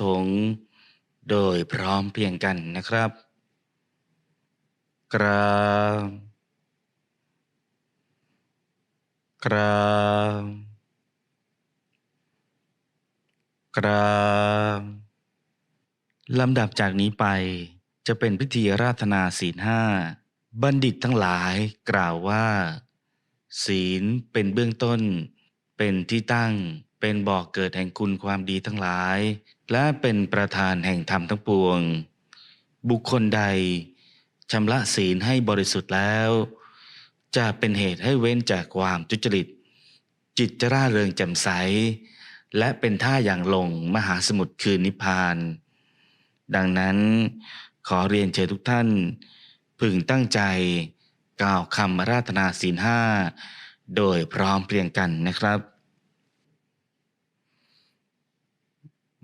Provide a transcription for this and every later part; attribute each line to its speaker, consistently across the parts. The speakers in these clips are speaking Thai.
Speaker 1: สงฆ์โดยพร้อมเพียงกันนะครับ กราบกราบกราบลำดับจากนี้ไปจะเป็นพิธีราธนาศีลห้าบัณฑิตทั้งหลายกล่าวว่า ศีลเป็นเบื้องต้น เป็นที่ตั้งเป็นบ่อกเกิดแห่งคุณความดีทั้งหลาย และเป็นประธานแห่งธรรมทั้งปวง บุคคลใดชำระศีลให้บริสุทธิ์แล้ว จะเป็นเหตุให้เว้นจากความทุจริต จิตจะร่าเริงแจ่มใส และเป็นท่าอย่างลงมหาสมุทรคือนิพพาน ดังนั้นขอเรียนเชิญทุกท่าน พึงตั้งใจกล่าวคำราธนาศีลห้าโดยพร้อมเพรียงกันนะครับ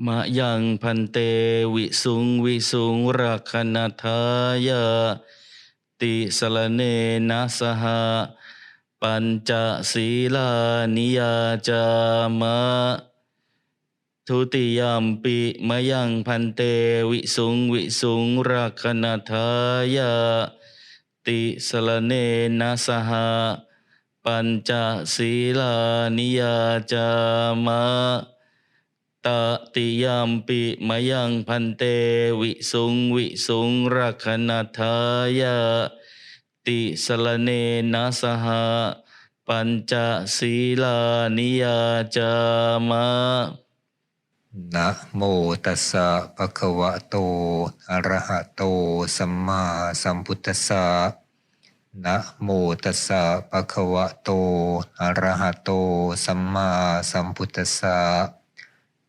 Speaker 1: มะยังพันเตวิสุงวิสุงรักขณทายาติสลเนนะสหะปัญจศีลานิยาจามะทุติยมปิมะยังพันเตวิสุงวิสุงรักขณทายาติสลเนนะสหะปัญจศีลานิยาจามะ ตติยมปิมยังพันเตวิสุงวิสุงรักขณทายาติสลเนนะสหะปัญจศีลานิยาจามะ
Speaker 2: นะโมตัสสะภะคะวะโตอะระหะโตสัมมาสัมพุทธัสสะนะโมตัสสะภะคะวะโตอะระหะโตสัมมาสัมพุทธัสสะ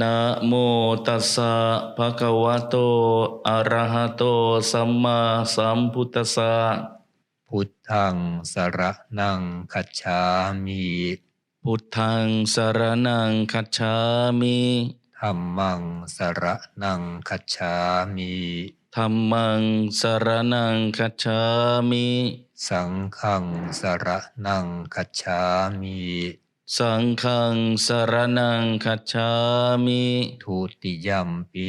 Speaker 1: นะโมตัสสะภะคะวะโต อะระหะโต สัมมาสัมพุทธัสสะ
Speaker 2: พุทธังสระนังคัจฉามิ
Speaker 1: พุทธังสรณังคัจฉามิ
Speaker 2: ธัมมังสระนังคัจฉามิ
Speaker 1: ธัมมังสรณังคัจฉามิ
Speaker 2: สังฆังสระนังคัจฉามิ
Speaker 1: สังฆังสรนังคัจฉามิ
Speaker 2: ทุติยัมปี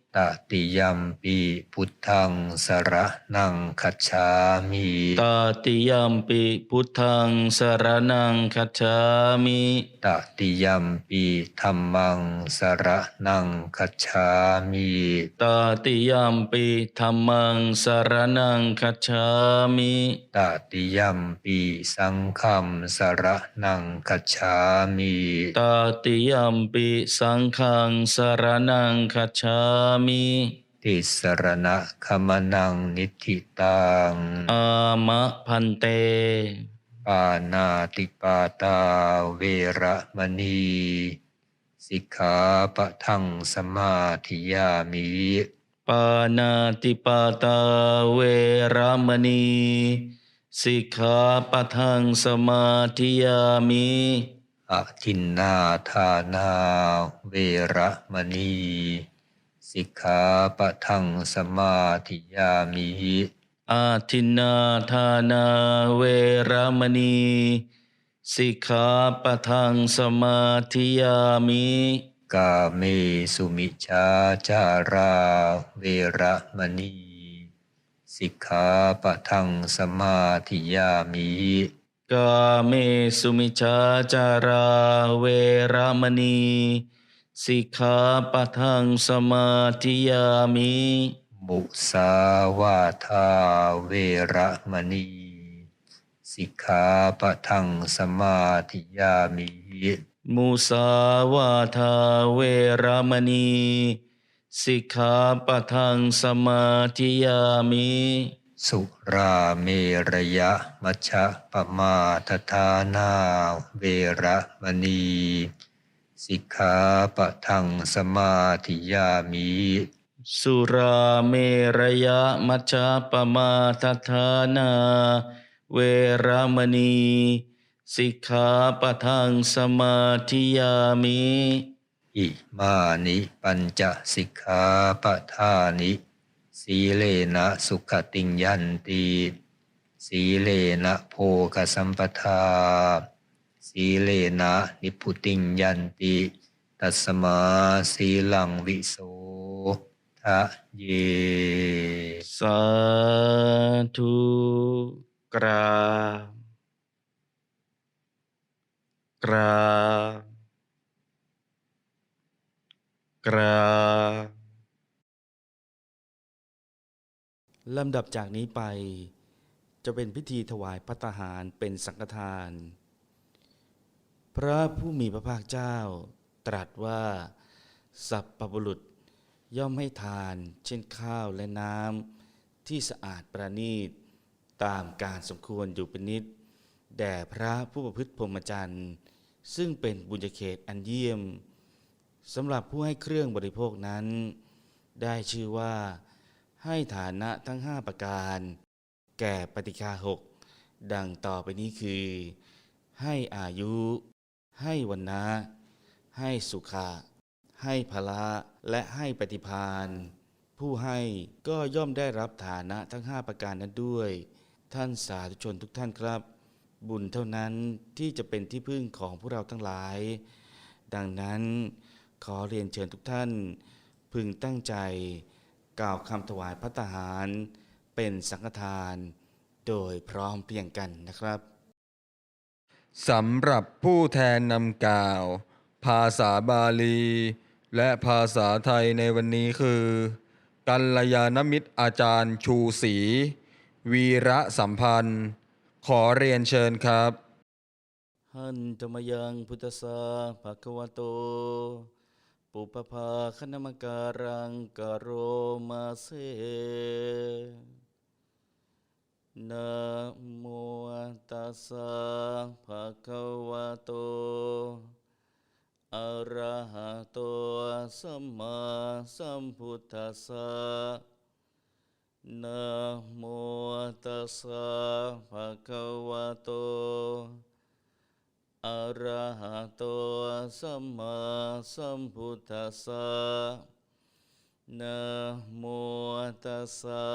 Speaker 2: ตติยัมปีพุทธังสระนังคัจฉามิ
Speaker 1: ตาติยมปิพุทธังสรณังคัจฉามิ
Speaker 2: ตติยัมปีธัมมังสระนังคัจฉามิ
Speaker 1: ตาติยมปิธัมมังสรณังคัจฉามิ
Speaker 2: ตติยัมปีสังฆัมสระนังคัจฉามิ
Speaker 1: ตาติยมปิสังฆังสรณังคัจฉามิ
Speaker 2: ติสรณะขมนังนิธิตัง
Speaker 1: อามะพันเต
Speaker 2: ปานาติปาตาเวระมณี สิกขาปะทังสมาธิยามิ
Speaker 1: ปานาติปาตาเวรมณี สิกขาปะทังสมาธิยามิ
Speaker 2: อะทินนาทานาเวระมณี สิกขาปะทังสมาธิยามิ
Speaker 1: อาทินนาทานาเวรมณีสิกขาปะทังสมาธิยามิ
Speaker 2: กาเมสุมิชาจาราเวระมณีสิกขาปะทังสมาธิยามิ
Speaker 1: กาเมสุมิชาจาราเวรมณี สิกขาปะทังสมาธิยามิ
Speaker 2: มุสาวาทาเวระมณี สิกขาปะทังสมาธิยามิ
Speaker 1: มุสาวาทาเวรมณี สิกขาปะทังสมาธิยามิ
Speaker 2: สุราเมรยะมัชฌะปมาทฐานาเวระมณี สิกขาปะทังสมาธิยามิ
Speaker 1: สุราเมรยะมัชฌะปมาทฐานา เวรมณี สิกขาปะทังสมาธิยามิ
Speaker 2: อิมานิปัญจสิกขาปะทานิ สีเลนะสุขติงยันติสีเลนะโภคสัมปทา สีเลนะนิพพุติงยันติ ตัสมาสีลังวิโสทะเย
Speaker 1: สาธุกราบกราบกราบลำดับจากนี้ไป จะเป็นพิธีถวายพัตตาหารเป็นสังฆทาน พระผู้มีพระภาคเจ้า ตรัสว่า สัพพบุรุษย่อมให้ทานเช่นข้าวและน้ำที่สะอาดประณีต ตามการสมควรอยู่เป็นนิด แด่พระผู้ประพฤติพรหมจรรย์ ซึ่งเป็นบุญญาเขตอันเยี่ยมสำหรับผู้ให้เครื่องบริโภคนั้น ได้ชื่อว่า ให้ฐานะทั้งห้าประการ แก่ปฏิคาหกดังต่อไปนี้คือ ให้อายุ ให้วันนะให้สุขะให้พละและให้ปฏิพานผู้ให้ก็ย่อมได้รับฐานะทั้งห้าประการนั้นด้วย ท่านสาธุชนทุกท่านครับ บุญเท่านั้นที่จะเป็นที่พึ่งของพวกเราทั้งหลาย ดังนั้นขอเรียนเชิญทุกท่าน พึงตั้งใจ กล่าวคำถวายพระตาหาร เป็นสังฆทาน โดยพร้อมเพรียงกันนะครับ
Speaker 3: สำหรับผู้แทนนำกล่าว ภาษาบาลี และภาษาไทยในวันนี้คือ กัลยาณมิตรอาจารย์ชูศรีวีระสัมพันธ์ ขอเรียนเชิญครับ
Speaker 1: หันตมยังพุทธสาภะคะวะโต ปุปภาคณมการังกโรมาเซ นะโมตัสสะภะคะวะโต อะระหะโต สัมมาสัมพุทธัสสะนะโมตัสสะภะคะวะโต อะระหะโต สัมมาสัมพุทธัสสะ นะโมตัสสะ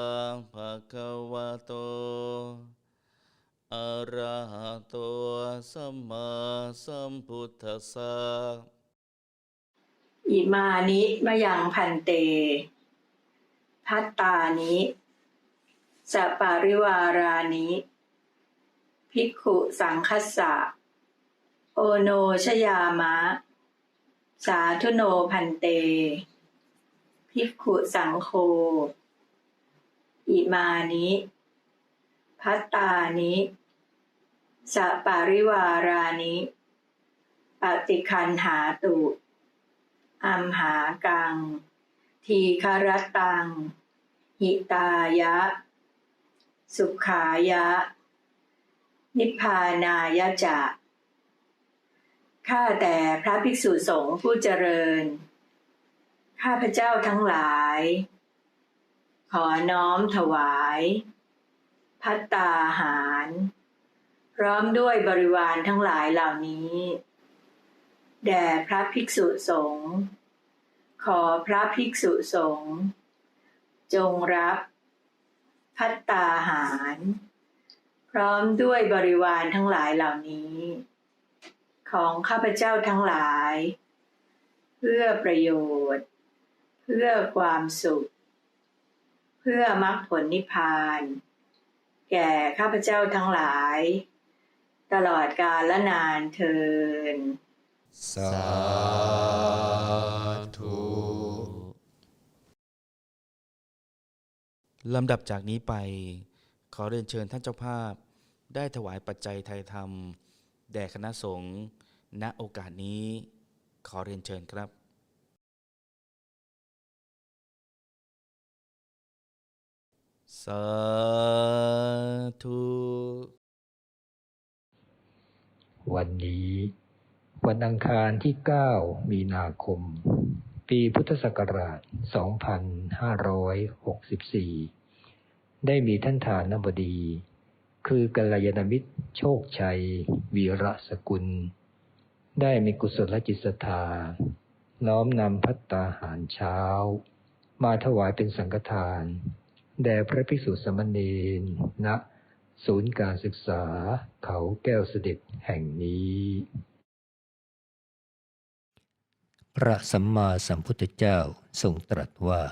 Speaker 1: ภะคะวะโต อะระหะโต สัมมาสัมพุทธัสสะ
Speaker 4: อิมานิมยังพันเต พัตตานิสปาริวารานิภิกขุสังคัสสะ โอโนชยามะ สาธุโนพันเต ภิกขุสังโฆอิมานิพัตตานิสปาริวารานิปฏิคันหาตุอัมหากัง ทีคารตัง หิตายะ สุขายะ นิพพานายะจะข้าแต่พระภิกษุสงฆ์ผู้เจริญ ข้าพเจ้าทั้งหลาย ขอน้อมถวาย พัตตาหาร พร้อมด้วยบริวารทั้งหลายเหล่านี้ แด่พระภิกษุสงฆ์ขอพระภิกษุสงฆ์จงรับพัตตาหาร พร้อมด้วยบริวารทั้งหลายเหล่านี้ ของข้าพเจ้าทั้งหลาย เพื่อประโยชน์ เพื่อความสุข เพื่อมรรคผลนิพพาน แก่ข้าพเจ้าทั้งหลาย ตลอดกาลและนานเทิน
Speaker 2: สาธุ
Speaker 1: ลำดับจากนี้ไป ขอเรียนเชิญท่านเจ้าภาพ ได้ถวายปัจจัยไทยธรรม แด่คณะสงฆ์ณโอกาสนี้ ขอเรียนเชิญครับ สาธุ
Speaker 2: วันนี้ วันอังคารที่ 9 มีนาคม ปีพุทธศักราช 2564 ได้มีท่านฐานบดี คือกัลยาณมิตรโชคชัย วีระสกุล ได้มีกุศลจิตศรัทธาน้อมนำพัตตาหารเช้า มาถวายเป็นสังฆทาน แด่พระภิกษุสามเณรณศูนย์การศึกษาเขาแก้วเสด็จแห่งนี้ พระสัมมาสัมพุทธเจ้าทรงตรัสว่า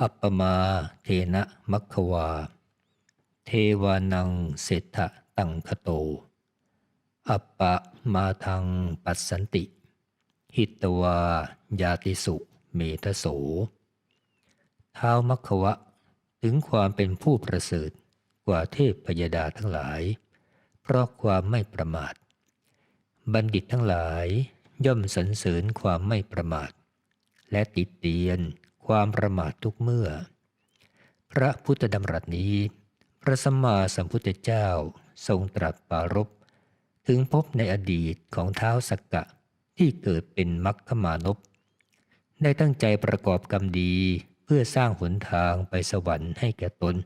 Speaker 2: อัปปมาเทนะมัคควา เทวานังเศรษฐตังคโต อัปปะมาทังปัสสันติ หิตวายาติสุเมทโสท้าวมัคควะ ถึงความเป็นผู้ประเสริฐกว่าเทพพยดาทั้งหลาย เพราะความไม่ประมาท บัณฑิตทั้งหลายย่อมสรรเสริญความไม่ประมาท และติดเตียนความประมาททุกเมื่อ พระพุทธดำรัสนี้ พระสัมมาสัมพุทธเจ้าทรงตรัสปารภถึงพบในอดีตของเท้าสักกะที่เกิดเป็นมัคคมานพได้ตั้งใจประกอบกรรมดี เพื่อสร้างหนทางไปสวรรค์ให้แก่ตน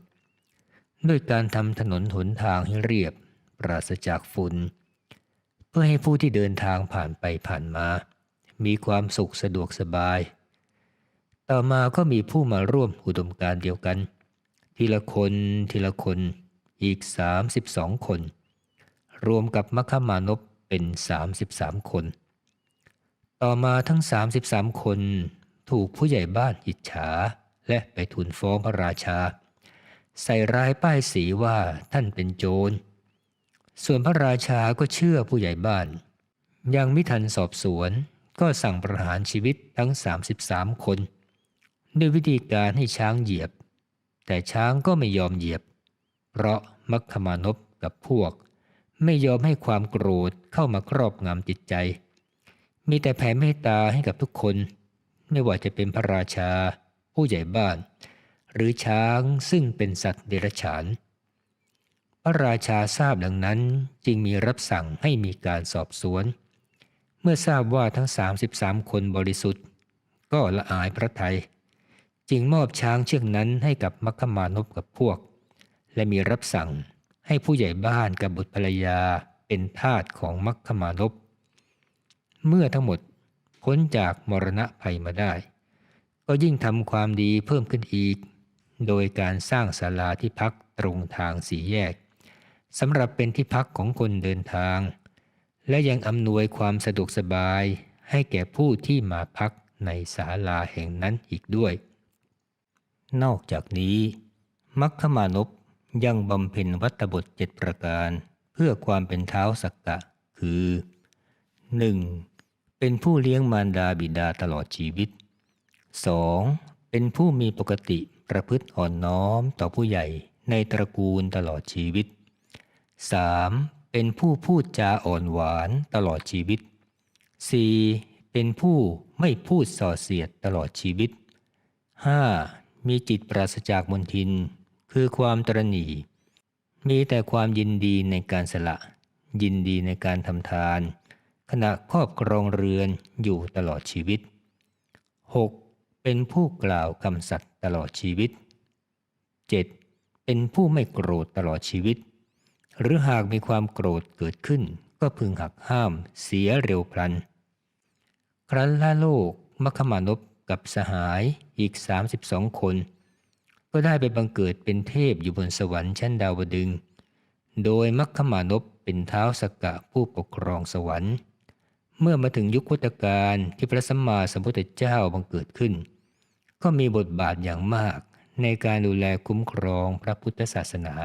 Speaker 2: ด้วยการทำถนนหนทางให้เรียบ ปราศจากฝุ่นเพื่อให้ผู้ที่เดินทางผ่านไปผ่านมา มีความสุขสะดวกสบาย ต่อมาก็มีผู้มาร่วมอุดมการเดียวกัน ทีละคนทีละคนอีก 32 คน รวมกับมัคคมานพเป็น 33 คน ต่อมาทั้ง 33 คน ถูกผู้ใหญ่บ้านอิจฉา และไปทูลฟ้องพระราชา ใส่ร้ายป้ายสีว่าท่านเป็นโจร ส่วนพระราชาก็เชื่อผู้ใหญ่บ้าน ยังไม่ทันสอบสวน ก็สั่งประหารชีวิตทั้ง 33 คน ด้วยวิธีการให้ช้างเหยียบ แต่ช้างก็ไม่ยอมเหยียบ เพราะมัคคมานพกับพวก ไม่ยอมให้ความโกรธเข้ามาครอบงำจิตใจ มีแต่แผ่เมตตาให้กับทุกคน ไม่ว่าจะเป็นพระราชา ผู้ใหญ่บ้าน หรือช้างซึ่งเป็นสัตว์เดรัจฉาน พระราชาทราบดังนั้นจึงมีรับสั่งให้มีการสอบสวน เมื่อทราบว่าทั้ง 33 คนบริสุทธิ์ ก็ละอายพระไทย จึงมอบช้างเชือกนั้นให้กับมัคคมานพกับพวก และมีรับสั่งให้ผู้ใหญ่บ้านกับบุตรภรรยาเป็นทาสของมัคคมานพเมื่อทั้งหมด พ้นจากมรณะภัยมาได้ ก็ยิ่งทำความดีเพิ่มขึ้นอีก โดยการสร้างศาลาที่พักตรงทางสีแยกสำหรับเป็นที่พักของคนเดินทาง และยังอำนวยความสะดวกสบายให้แก่ผู้ที่มาพักในศาลาแห่งนั้นอีกด้วย นอกจากนี้ มัคคมานพยังบำเพ็ญวัตบทเจ็ดประการ เพื่อความเป็นเท้าสักกะ คือ 1. เป็นผู้เลี้ยงมารดาบิดาตลอดชีวิต 2. เป็นผู้มีปกติประพฤติอ่อนน้อมต่อผู้ใหญ่ในตระกูลตลอดชีวิต 3. เป็นผู้พูดจาอ่อนหวานตลอดชีวิต 4. เป็นผู้ไม่พูดส่อเสียดตลอดชีวิต 5. มีจิตปราศจากมนทิน คือความตรณีมีแต่ความยินดีในการสละ ยินดีในการทำทาน ขณะครอบครองเรือนอยู่ตลอดชีวิต 6. เป็นผู้กล่าวคำสัตย์ตลอดชีวิต 7. เป็นผู้ไม่โกรธตลอดชีวิต หรือหากมีความโกรธเกิดขึ้น ก็พึงหักห้ามเสียเร็วพลัน ครั้นละโลกมัคคมานพกับสหายอีก 32 คน ก็ได้ไปบังเกิดเป็นเทพอยู่บนสวรรค์ชั้นดาวดึง โดยมัคคมานพเป็นเท้าสกกะผู้ปกครองสวรรค์ เมื่อมาถึงยุคพุทธกาลที่พระสัมมาสัมพุทธเจ้าบังเกิดขึ้น ก็มีบทบาทอย่างมากในการดูแลคุ้มครองพระพุทธศาสนา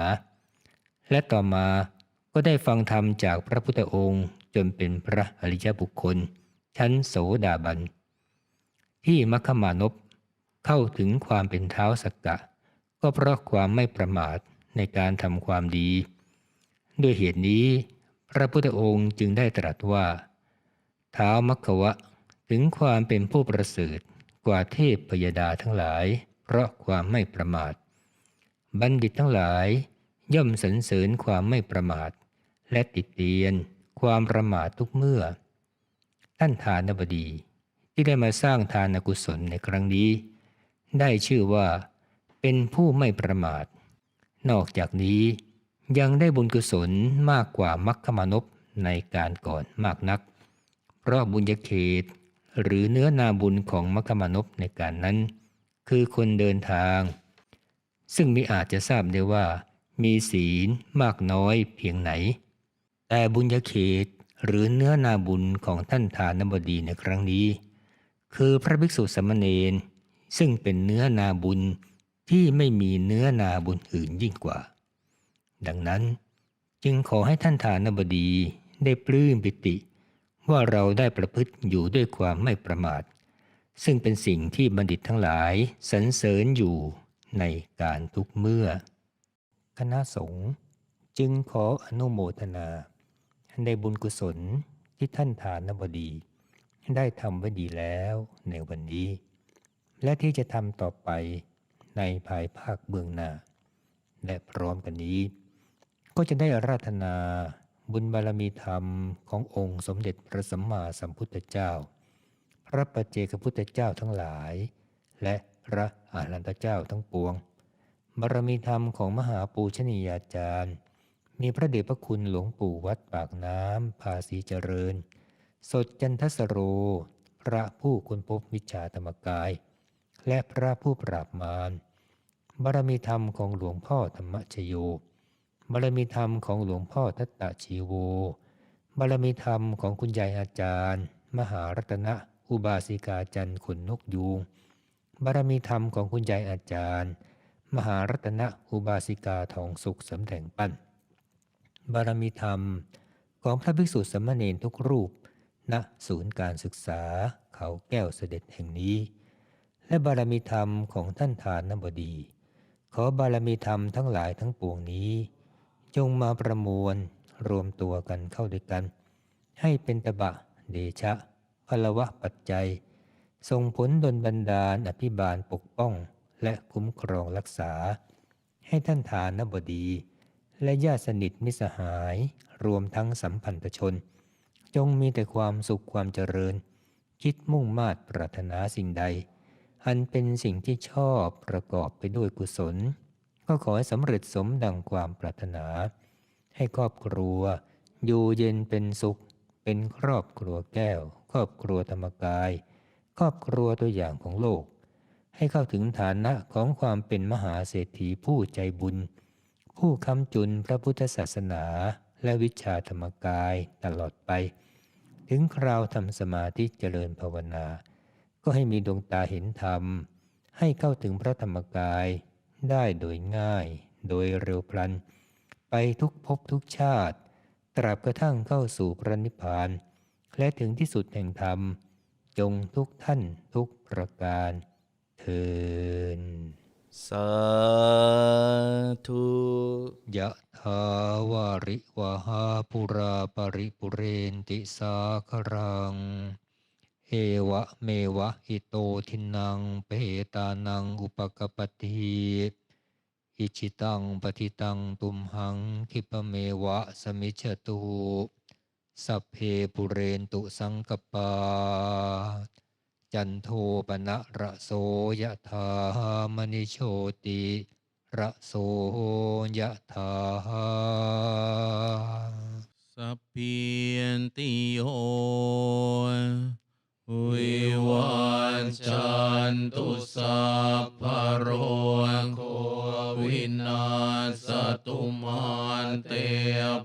Speaker 2: และต่อมาก็ได้ฟังธรรมจากพระพุทธองค์จนเป็นพระอริยบุคคล ชั้นโสดาบัน ที่มัคคมานพเข้าถึงความเป็นเท้าสักกะ ก็เพราะความไม่ประมาทในการทำความดี ด้วยเหตุนี้ พระพุทธองค์จึงได้ตรัสว่า ท้าวมัคควะถึงความเป็นผู้ประเสริฐกว่าเทพพยดาทั้งหลาย เพราะความไม่ประมาท บัณฑิตทั้งหลาย ย่อมสรรเสริญความไม่ประมาท และติดเตียนความประมาททุกเมื่อ ท่านทานบดีที่ได้มาสร้างทานกุศลในครั้งนี้ ได้ชื่อว่า เป็นผู้ไม่ประมาท นอกจากนี้ยังได้บุญกุศลมากกว่ามัคคมานพในการก่อนมากนัก ราะบุญญาเขต หรือเนื้อนาบุญของมัคคมานพในการนั้น คือคนเดินทาง ซึ่งมิอาจจะทราบได้ว่า มีศีลมากน้อยเพียงไหน แต่บุญญาเขตหรือเนื้อนาบุญของท่านทานบดีในครั้งนี้ คือพระภิกษุสามเณรซึ่งเป็นเนื้อนาบุญที่ไม่มีเนื้อนาบุญอื่นยิ่งกว่า ดังนั้นจึงขอให้ท่านทานบดีได้ปลื้มปิติ ว่าเราได้ประพฤติอยู่ด้วยความไม่ประมาท ซึ่งเป็นสิ่งที่บัณฑิตทั้งหลายสรรเสริญอยู่ในการทุกเมื่อ คณะสงฆ์จึงขออนุโมทนา ในบุญกุศลที่ท่านทานบดี ได้ทำไว้ดีแล้วในวันนี้ และที่จะทำต่อไปในภายภาคเบื้องหน้า และพร้อมกันนี้ ก็จะได้อาราธนา บุญบารมีธรรมขององค์สมเด็จพระสัมมาสัมพุทธเจ้า พระปัจเจกพุทธเจ้าทั้งหลาย และพระอาหันตเจ้าทั้งปวง บารมีธรรมของมหาปูชนียาจารย์ มีพระเดชพระคุณหลวงปู่วัดปากน้ำภาษีเจริญ สดจันทสโร พระผู้ค้นพบวิชาธรรมกาย และพระผู้ปราบมารบารมีธรรมของหลวงพ่อธรรมชโย บารมีธรรมของหลวงพ่อทัตตะชีโว บารมีธรรมของคุณยายอาจารย์ มหารัตนะอุบาสิกาจันทร์ขนนกยูง บารมีธรรมของคุณยายอาจารย์ มหารัตนะอุบาสิกาทองสุขสำแดงปั้น บารมีธรรมของพระภิกษุสมเณรทุกรูปณศูนย์การศึกษาเขาแก้วเสด็จแห่งนี้ และบารมีธรรมของท่านทานนบดี ขอบารมีธรรมทั้งหลายทั้งปวงนี้ จงมาประมวลรวมตัวกันเข้าด้วยกัน ให้เป็นตบะเดชะพลวะปัจจัยส่งผลดลบันดาลอภิบาลปกป้องและคุ้มครองรักษา ให้ท่านทานบดี และญาติสนิทมิสหายรวมทั้งสัมพันธชน จงมีแต่ความสุขความเจริญ คิดมุ่งมาตรปรารถนาสิ่งใด อันเป็นสิ่งที่ชอบประกอบไปด้วยกุศล ก็ขอให้สำเร็จสมดังความปรารถนา ให้ครอบครัว อยู่เย็นเป็นสุข เป็นครอบครัวแก้ว ครอบครัวธรรมกาย ครอบครัวตัวอย่างของโลก ให้เข้าถึงฐานะของความเป็นมหาเศรษฐีผู้ใจบุญ ผู้ค้ำจุนพระพุทธศาสนาและวิชาธรรมกายตลอดไป ถึงคราวทำสมาธิเจริญภาวนา ก็ให้มีดวงตาเห็นธรรม ให้เข้าถึงพระธรรมกาย ได้โดยง่าย โดยเร็วพลัน ไปทุกภพทุกชาติ ตราบกระทั่งเข้าสู่พระนิพพาน และถึงที่สุดแห่งธรรม จงทุกท่านทุกประการเทิน
Speaker 5: สาธุ
Speaker 2: ยะทาวาริวหาปุราปริปุเรนติสาครัง เอวะเมวะอิโตทินังเปตานังอุปกปปติอิชิตังปฏิตังตุมหังคิปเมวะสมิจตุสัพเพปุเรนตุสังกปา จันโทปนะระโสยะธามณิโชติระโสยะธา
Speaker 5: สัพพินติโย วิวันจันตุสัพพะโรโควินาสตุมันเต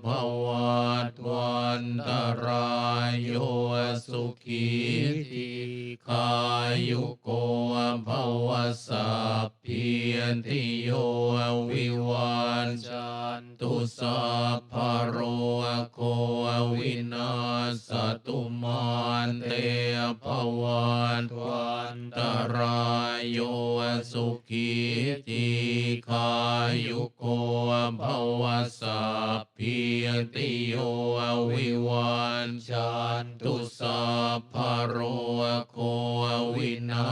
Speaker 5: ภวัตวันตรายโยสุขีติขายุโกภวสัพพินติโยวิวันจันตุสัพพะโรโควินาสตุมันเตภวันวันตรายโยสุขีติขายุโกภวสัพพิโยวิวันจันตุสัพพโรโควินา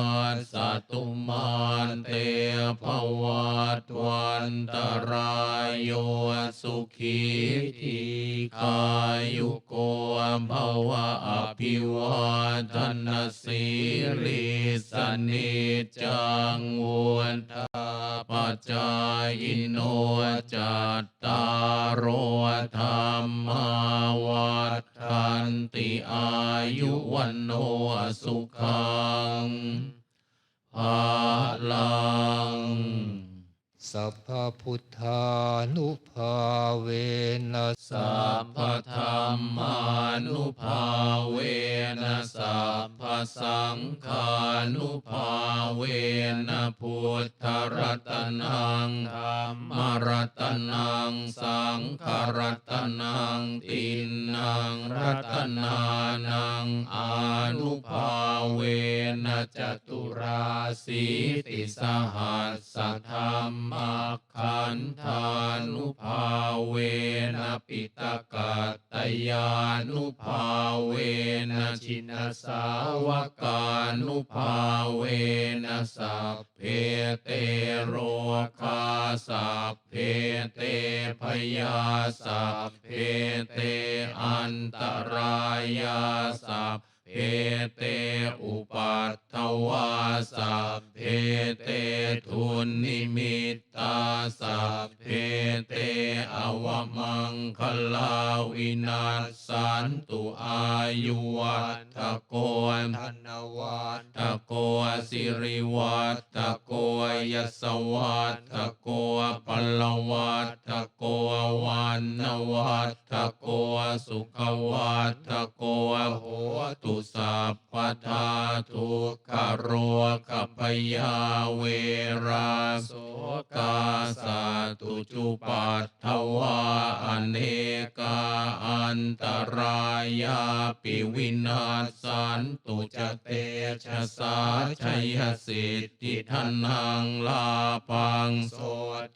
Speaker 5: ศตุมาเตภวัตวันตรายโยสุขีทีขายุโกภวะอภิวาทนสีลิสนิจังวุฒาปัจจายโนจัตตารโอธรรมาวัฏันติอายุวันโนสุขังภาลัง
Speaker 2: สัพพพุทธานุภาเวนั
Speaker 5: สัพพธรรมานุภาเวนะสัพพสังฆานุภาเวนะพุทธรัตนังธรรมรัตนังสังฆรัตนังตินังรัตนานังอานุภาเวนะจตุราสีติสหัสสธรรมขันธานุภาเวนะปิตกัตตยานุภาเวนะชินสาวกานุภาเวนะสัพเพเตโรคาสัพเพเตพยาสัพเพเตอันตรายาสัพเพเตอุปัตถวา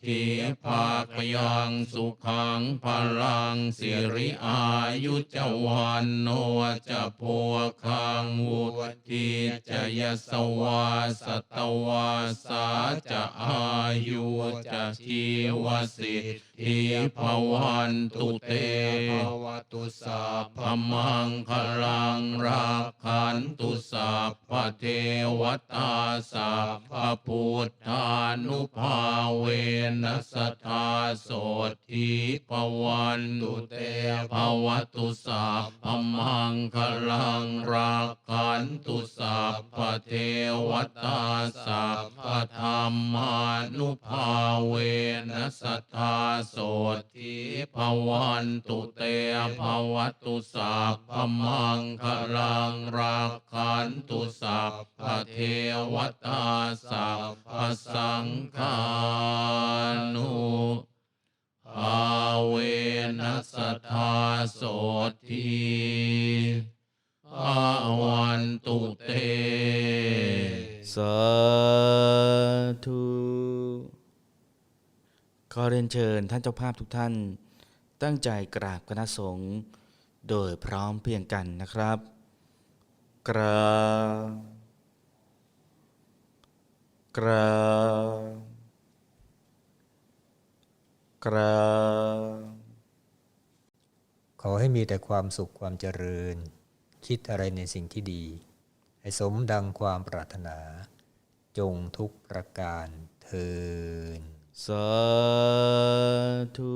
Speaker 5: ทิภาคยังสุขังพลังสิริอายุจวันโนจะโพคังวุติจยสวาสตวาสาจะอายุจะชีวสิทธิภวันตุเตภวตุสัพพมังคลังรักขันตุสัพพเทวตาสัพพพุทธานุภาเวนนสทธาโสทิภวันตุเตภวตุสัพพมังคลังรักขันตุสัพพเทวตาสัพพธรรมานุภาเวนัสทธาโสทิภวันตุเตภวตุสัพพมังคลังรักขันตุสัพพเทวตาสัพพสังฆานุภาเวนัสธาโสทิภาวันตุเต
Speaker 1: สาธุขอเรียนเชิญท่านเจ้าภาพทุกท่าน ตั้งใจกราบคณะสงฆ์โดยพร้อมเพียงกันนะครับ กราบกราบ กราบ
Speaker 2: ขอให้มีแต่ความสุขความเจริญ คิดอะไรในสิ่งที่ดี ให้สมดังความปรารถนา จงทุกประการเทิน
Speaker 1: สาธุ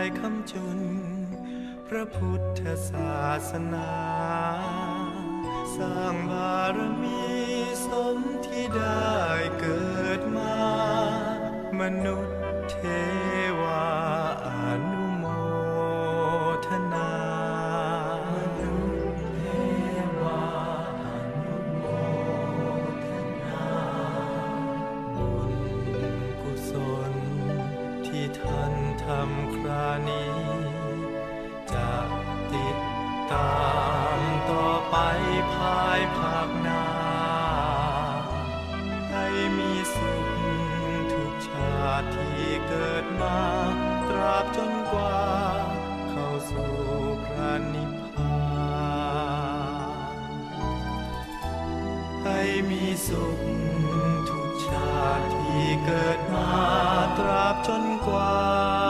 Speaker 1: า
Speaker 6: ยคำจุน พระพุทธศาสนา สร้างบารมีสมที่ได้เกิดมา มนุษย์เทวา มีสุข ทุกชาติที่เกิดมาตราบจนกว่า